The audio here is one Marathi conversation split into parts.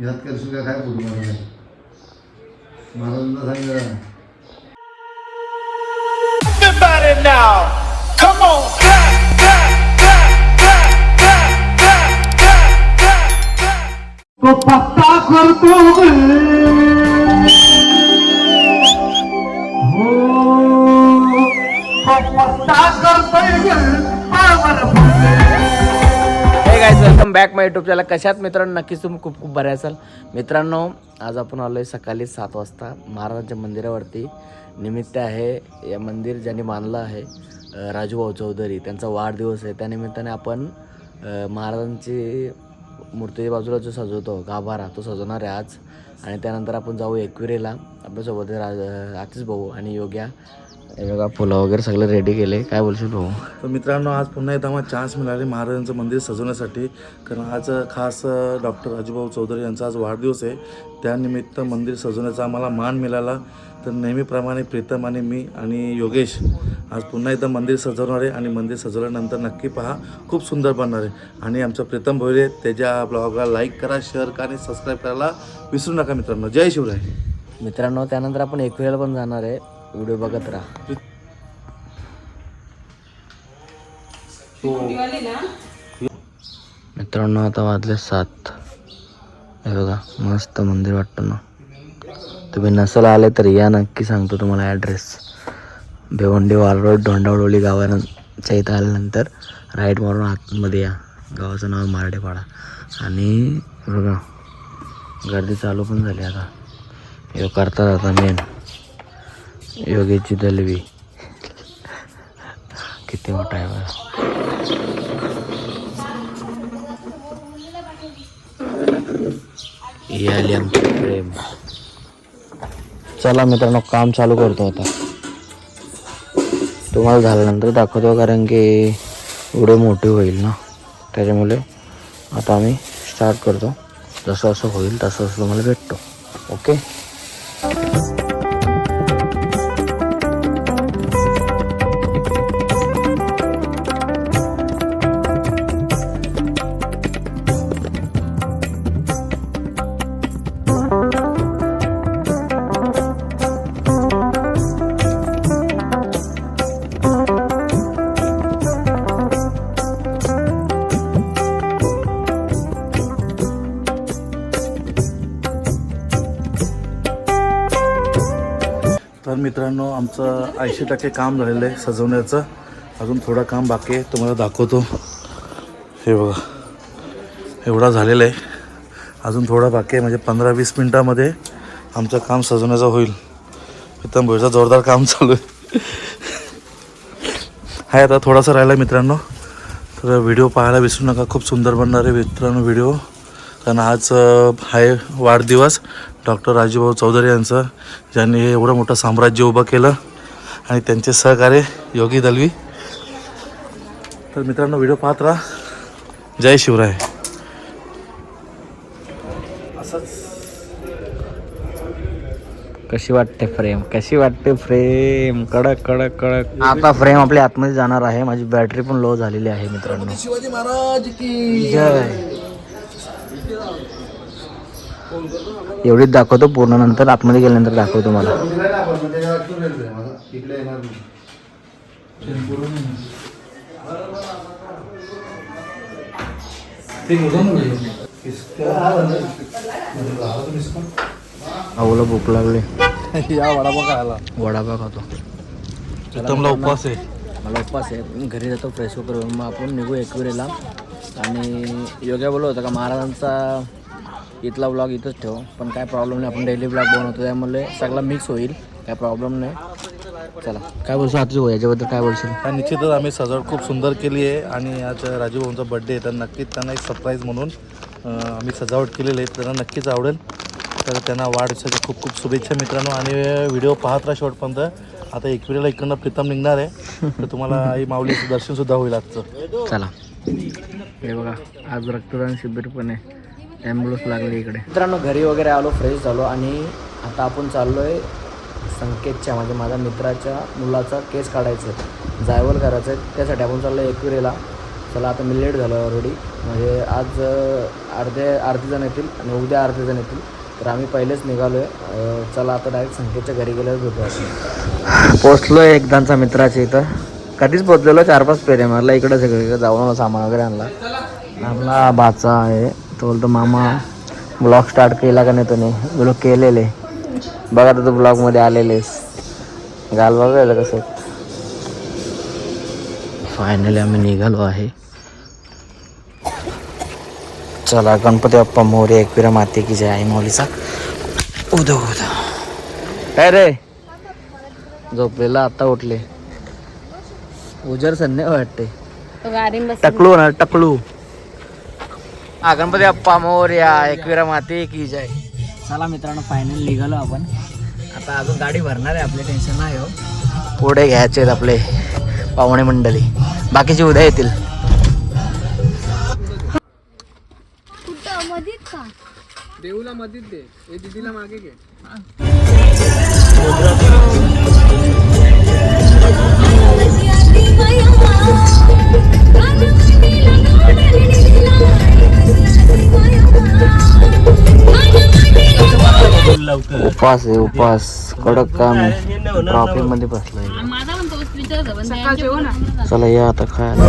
यात करशील काय बोलू महाराजांना तो पत्ता करतो हो, तो पत्ता करतोय welcome back my YouTube channel कशात मित्रांनो? नक्कीच तुम्ही खूप खूप बरे असाल. मित्रांनो आज आपण आलो आहे सकाळी सात वाजता महाराजांच्या मंदिरावरती. निमित्त आहे या मंदिर ज्यांनी बांधलं आहे राजूभाऊ चौधरी. त्यांचा वाढदिवस आहे. त्यानिमित्ताने आपण महाराजांची मूर्तीच्या बाजूला जो सजवतो गाभारा तो सजवणार आहे आज. आणि त्यानंतर आपण जाऊ एकविरेला. आपल्यासोबत राज आतिश भाऊ आणि योग्या. हे बघा फुलं वगैरे सगळे रेडी केले. काय बोलशील भाऊ? तर मित्रांनो आज पुन्हा एकदा मला चान्स मिळाले महाराजांचं मंदिर सजवण्यासाठी. कारण आज खास डॉक्टर राजूभाऊ चौधरी यांचा आज वाढदिवस आहे. त्यानिमित्त मंदिर सजवण्याचा आम्हाला मान मिळाला. तर नेहमीप्रमाणे प्रीतम आणि मी आणि योगेश आज पुन्हा एकदा मंदिर सजवणार आहे. आणि मंदिर सजवल्यानंतर नक्की पहा खूप सुंदर बनणार आहे. आणि आमचं प्रीतम भोईरे त्याच्या ब्लॉगला लाईक करा शेअर करा आणि सबस्क्राईब करायला विसरू नका मित्रांनो. जय शिवराय. मित्रांनो त्यानंतर आपण एकविरेला पण जाणार आहे. व्हिडिओ बघत राहा. मित्रांनो आता वाजले सात. हे बघा मस्त मंदिर वाटतं ना. तुम्ही नसल आले तर या नक्की सांगतो तुम्हाला ॲड्रेस भिवंडी वाल रोड गावाच्या इथं आल्यानंतर राईट मारून आतमध्ये या. गावाचं नाव मारडेपाडा. आणि बघा गर्दी चालू पण झाली आता. हे करतात आता मेन योगेची दलवी. किती मोठा आहे बघा. प्रेम. चला मित्रांनो काम चालू करतो आता. तुम्हाला झाल्यानंतर दाखवतो कारण की एवढे मोठे होईल ना. त्याच्यामुळे आता आम्ही स्टार्ट करतो. जसं असं होईल तसं असं तुम्हाला भेटतो. ओके मित्रांनो आमचं ऐंशी टक्के काम झालेलं आहे सजवण्याचं. अजून थोडं काम बाकी आहे तुम्हाला दाखवतो. हे बघा एवढा झालेला आहे. अजून थोडं बाकी आहे म्हणजे पंधरा वीस मिनटामध्ये आमचं काम सजवण्याचं होईल. एकदम भोईचा जोरदार काम चालू आहे. हाय आता थोडासा राहिला मित्रांनो. तर व्हिडिओ पाहायला विसरू नका खूप सुंदर बनणार आहे मित्रांनो व्हिडिओ. कारण आज आहे वाढदिवस. डॉक्टर राजूभाऊ चौधरी यांचं ज्यांनी हे एवढं मोठं साम्राज्य उभं केलं आणि त्यांचे सहकार्य योगी दलवी. तर मित्रांनो व्हिडिओ पाहत राहा. जय शिवराय. कशी वाटते फ्रेम? कशी वाटते फ्रेम? कडक कडक कडक. आता फ्रेम आपल्या आतमध्ये जाणार आहे. माझी बॅटरी पण लो झालेली आहे मित्रांनो. शिवाजी महाराज की. जय. एवढीच दाखवतो पूर्ण नंतर आतमध्ये गेल्यानंतर दाखवतो मला. आवलं भूक लागली. या वडापाव खायला. वडापाव खातो. प्रीतमला उपवास आहे. मला उपवास आहे. घरी जातो फ्रेश वगैरे मग आपण निघू एकविरेला. आणि योग्या बोललो होतं का महाराजांचा इथला ब्लॉग इथंच ठेव. पण काय प्रॉब्लेम नाही आपण डेली ब्लॉग बनवतो. त्यामुळे सगळा मिक्स होईल. काय प्रॉब्लेम नाही. चला. काय बोलशील तू याच्याबद्दल काय बोलशील? आणि निश्चितच आम्ही सजावट खूप सुंदर केली आहे. आणि आज राजू भाऊंचा बड्डे आहे तर नक्कीच त्यांना एक सरप्राईज म्हणून आम्ही सजावट केलेली आहे. त्यांना नक्कीच आवडेल. तर त्यांना वाढदिवसाच्या खूप खूप शुभेच्छा मित्रांनो. आणि व्हिडिओ पाहत राहा शेवटपर्यंत. आता एकविरेला इकडनं प्रीतम निघणार आहे. तर तुम्हाला आई माऊलीचं दर्शनसुद्धा होईल आजचं. चला. हे बघा आज रक्तदान शिबिर पण आहे. ॲम्ब्युलन्स लागली इकडे. मित्रांनो घरी वगैरे आलो फ्रेश झालो आणि आता आपण चाललोय संकेतच्या म्हणजे माझ्या मित्राच्या मुलाचा केस काढायचं आहे. जायवर करायचं आहे. त्यासाठी आपण चाललो आहे एकविरेला चला आता मी लेट झालो ऑलरेडी म्हणजे आज अर्धे अर्धे जण येतील आणि उद्या अर्धे जण येतील. तर आम्ही पहिलेच निघालो आहे चला आता डायरेक्ट संकेतच्या घरी गेल्यावर भेटू पोचलो आहे एकदांचा मित्राच्या इथं. कधीच पोचलेलो चार पाच पेरे मारला. इकडे सगळीकडे जाऊन सामान वगैरे आणला. आपला भाचा आहे. तो बोलतो मामा ब्लॉग स्टार्ट केला का नाही तुम्ही बोलो केलेले. बघा आता तू ब्लॉगमध्ये आलेलेस. गाल बघायला कसं फायनली आम्ही निघालो आहे. चला गणपती बाप्पा मोरे एकविरा माते की जय आई माऊलीचा उदो उदो. काय रे! झोपलेला आता उठले. उजर संध्या वाटते टकलू ना टकलू. हा गणपती बाप्पा मोर्या एकविरा माते की जय. चला मित्रांनो फायनल निघालो आपण. आता अजून गाडी भरणार आहे आपले टेन्शन नाही हो. पुढे घ्यायचे आहेत आपले पाहुणे मंडळी. बाकीचे उद्या येतील. कुठं? मधीत का? उपास आहे उपास. कडक काम आहे. ट्रॉफिकमध्ये बसलाय. होता चला या आता खायला.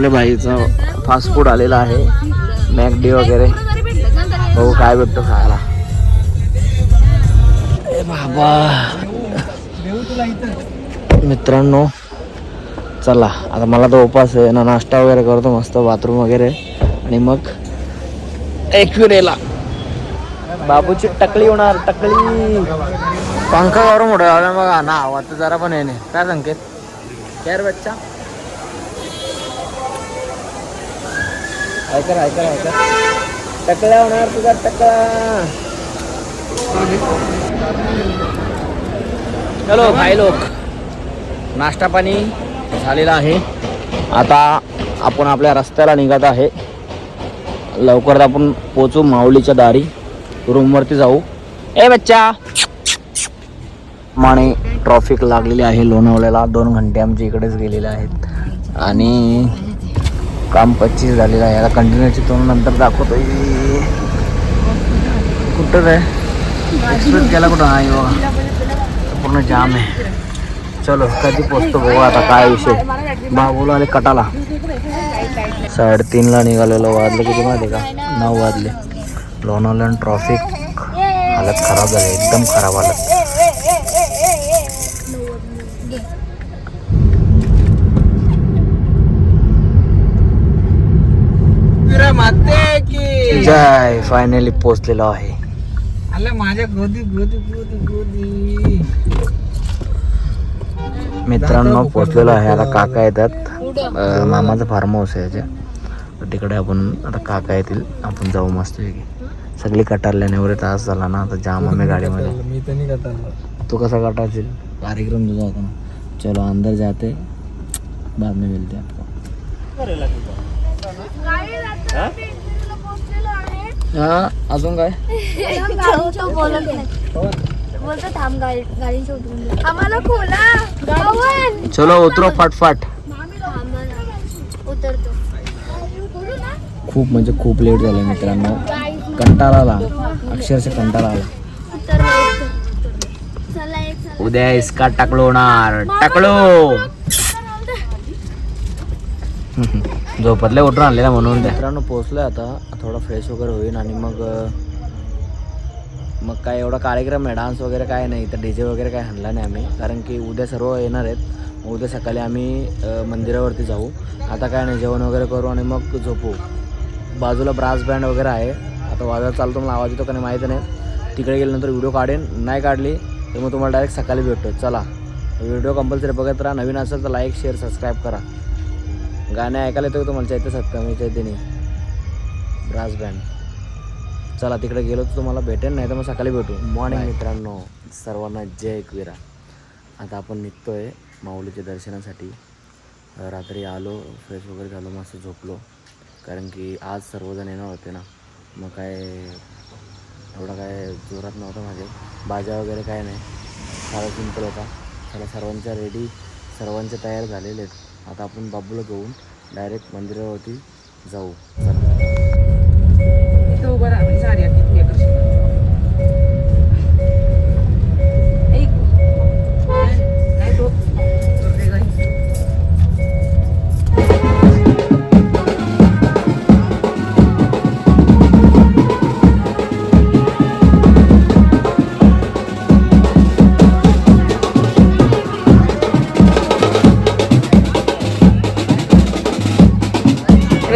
आपल्या भाईचा फास्ट फूड आलेला आहे. मॅकडी वगैरे. हो काय भेटतो खायला. ए बाबा. मित्रांनो चला. आता मला तो उपास आहे ना नाश्ता वगैरे करतो मस्त बाथरूम वगैरे. आणि मग एकविरेला. बाबूची टकली होणार टकली. पंखा गरम मोठा बघा. ना आवाज तर जरा पण येणे काय संकेत? बच्चा? ऐकर ऐकर ऐकर टकला होणार तुझा टकला. चलो भाई लोक. नाश्ता पाणी झालेला आहे. आता आपण आपल्या रस्त्याला निघत आहे. लवकरच आपण पोचू माऊलीच्या दारी. रूमवरती जाऊ. ए बच्चा. माने ट्रॉफिक लागलेली आहे लोणावळ्याला. दोन घंटे आमच्या इकडेच गेलेले आहेत. आणि काम पच्चीस झालेलं आहे. याला कंटिन्यूची तो नंतर दाखवतो कुठं आहे एक्सप्रेस केला कुठं? आहे बघा. पूर्ण जाम आहे. चलो कधी पोचतो बघू आता काय विषय. बाबूला आले कटाला. साडेतीनला निघालेलो वाजले किती माहिती आहे का? नऊ वाजले. लोणावळ्यान ट्रॉफिक हालत खराब झाली एकदम खराब हालत. जय फायनली पोचलेलो आहे. मित्रांनो पोचलेलो आहे. आता काका येतात. मामाचं फार्म हाऊस आहे याचे. तर तिकडे आपण आता काका येतील. आपण जाऊ मस्त सगळी कटारल्याने एवढे तास झाला ना आता जाम आम्ही गाडीमध्ये. मी तर नाही करता तू कसा कटारशील? कार्यक्रम तुझा होता ना. चलो अंदर जाते. बाद में मिलते आपको. हा अजून काय? बोलतो थांब गाडी गाडी शोधून दे. आम्हाला खोला चलो उतरो फटफट. उतरतो खूप म्हणजे खूप लेट झालं मित्रांनो. कंटाळा आला. अक्षरशः कंटाळा आला. उद्या इसका टाकलो होणार. टाकलो. झोपतल्या उठून आणलेला म्हणून मित्रांनो पोहोचलोय आता. थोडा फ्रेश वगैरे होईल आणि मग मग काय एवढा कार्यक्रम आहे डान्स वगैरे काय नाही तर डी जे वगैरे काय आणला नाही आम्ही. कारण की उद्या सर्व येणार आहेत. उद्या सकाळी आम्ही मंदिरावरती जाऊ. आता काय नाही जेवण वगैरे करू आणि मग झोपू. बाजूला ब्रास बँड वगैरे आहे. आता वाजत चालतो मला आवाज येतो का नाही माहिती नाही. तिकडे गेल्यानंतर व्हिडिओ काढेन. नाही काढली तर मग तुम्हाला डायरेक्ट सकाळी भेटतो. चला. व्हिडिओ कंपल्सरी बघत राहा. नवीन असेल तर लाईक शेअर सबस्क्राईब करा. गाणे ऐकायला येतो तुम्हाला चैत्य सत्कमी चैत्यनी ब्रास बँड चला तिकडे गेलो तर तुम्हाला भेटेल नाही तर मग सकाळी भेटू. मॉर्निंग मित्रांनो. सर्वांना जय एकविरा. आता आपण निघतोय माऊलीच्या दर्शनासाठी. रात्री आलो फ्रेश वगैरे झालो मस्त झोपलो. कारण की आज सर्वजण येणार होते ना. मग काय एवढा काय जोरात नव्हता माझे बाजा वगैरे काय नाही. सारा सिंपल होता. चला सर्वांच्या रेडी सर्वांचे तयार झालेले आहेत. आता आपण बाबूला घेऊन डायरेक्ट मंदिरावरती जाऊ. चला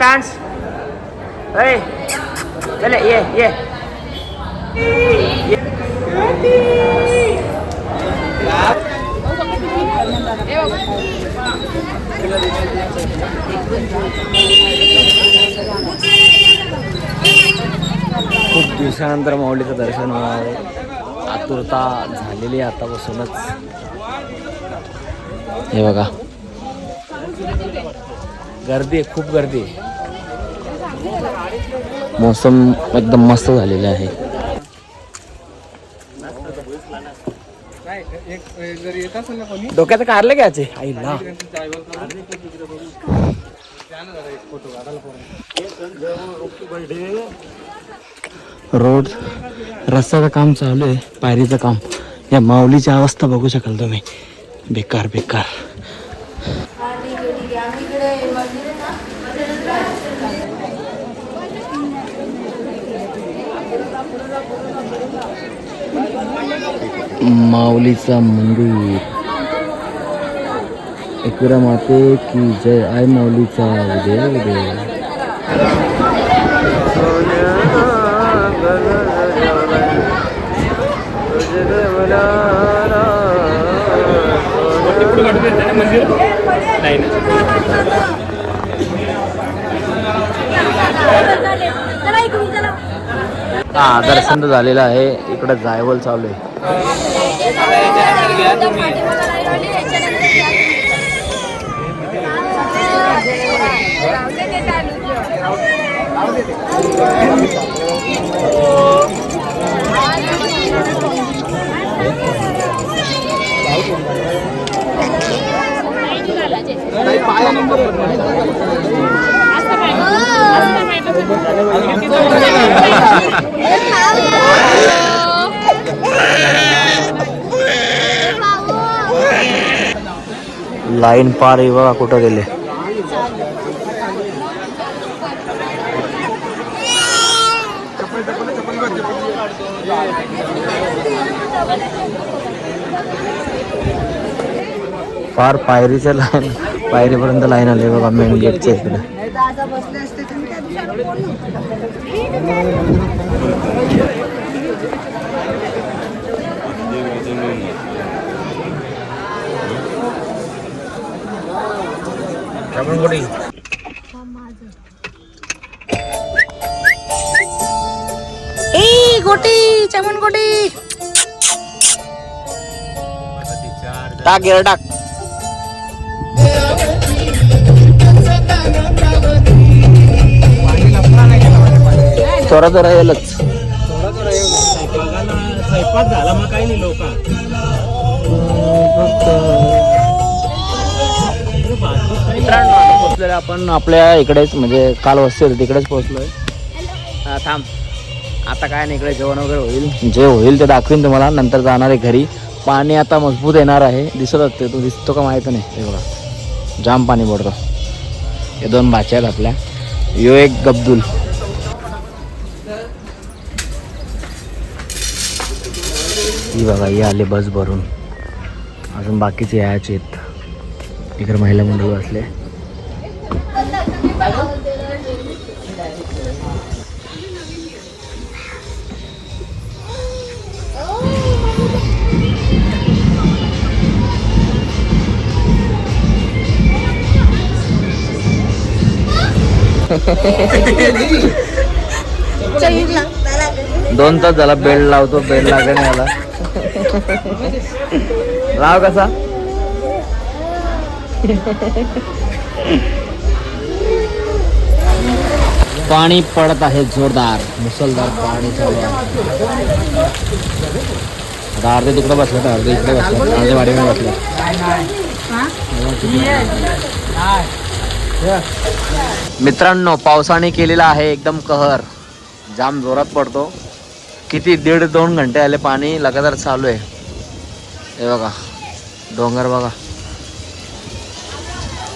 डान्स चले ये ये खूप दिवसानंतर माऊलीचं दर्शन होणार आहे. आतुरता झालेली आहे आतापासूनच. हे बघा. गर्दी आहे खूप गर्दी आहे. मोसम एकदम मस्त झालेलं आहे. डोक्याचं कारलं घ्यायचे आईला. रोड रस्त्याचं काम चालू आहे पायरीचं काम. या माऊलीची अवस्था बघू शकाल तुम्ही. बेकार बेकार. माऊलीचा मंदिर एकविरा माते की जय आय माऊलीचा उदय उदय हा दर्शन तर झालेलं आहे इकडे जायवल चालू आहे लाईन पार आहे बघा कुठं गेले फार पायरीच्या लाईन पायरीपर्यंत लाईन आली बघा मेन गेटच्या इकडे. ए गोटी चमन गोटी. टाक गेलं टाक. चोरा चोरा येलच. मित्रांनो आता पोहोचलेलो आपण आपल्या इकडेच म्हणजे काल वस्ती होती तिकडेच पोहोचलोय. थांब. आता काय नाही इकडे जेवण वगैरे होईल. जे होईल ते दाखवीन तुम्हाला. नंतर जाणार आहे घरी. पाणी आता मजबूत येणार आहे. दिसत ते तो दिसतो का माहीत नाही. हे बघा. जाम पाणी पडतो. हे दोन भाच्या आहेत आपल्या यो एक गब्दुल. ही बघा ही आले बस भरून. अजून बाकीचे यायचे आहेत. इकडे महिला मंडळ असले दोन तास झाला बेड लावतो बेड लागला याला. लाव कसा? पाणी पडत आहे जोरदार. मुसलधार पाणी चालू आहे. अर्धे तिकडे बसले तर अर्धे इकडे बसलं. अर्धे वाडीमध्ये बसले. मित्रांनो पावसाने केलेला आहे एकदम कहर. जाम जोरात पडतो. किती दीड दोन घंटे आले पाणी लगातार चालू आहे. हे बघा डोंगर बघा.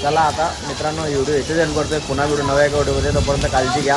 चला आता मित्रांनो व्हिडिओ इथे जण करतोय. पुन्हा व्हिडिओ नव्या एका व्हिडिओमध्ये तोपर्यंत काळजी घ्या.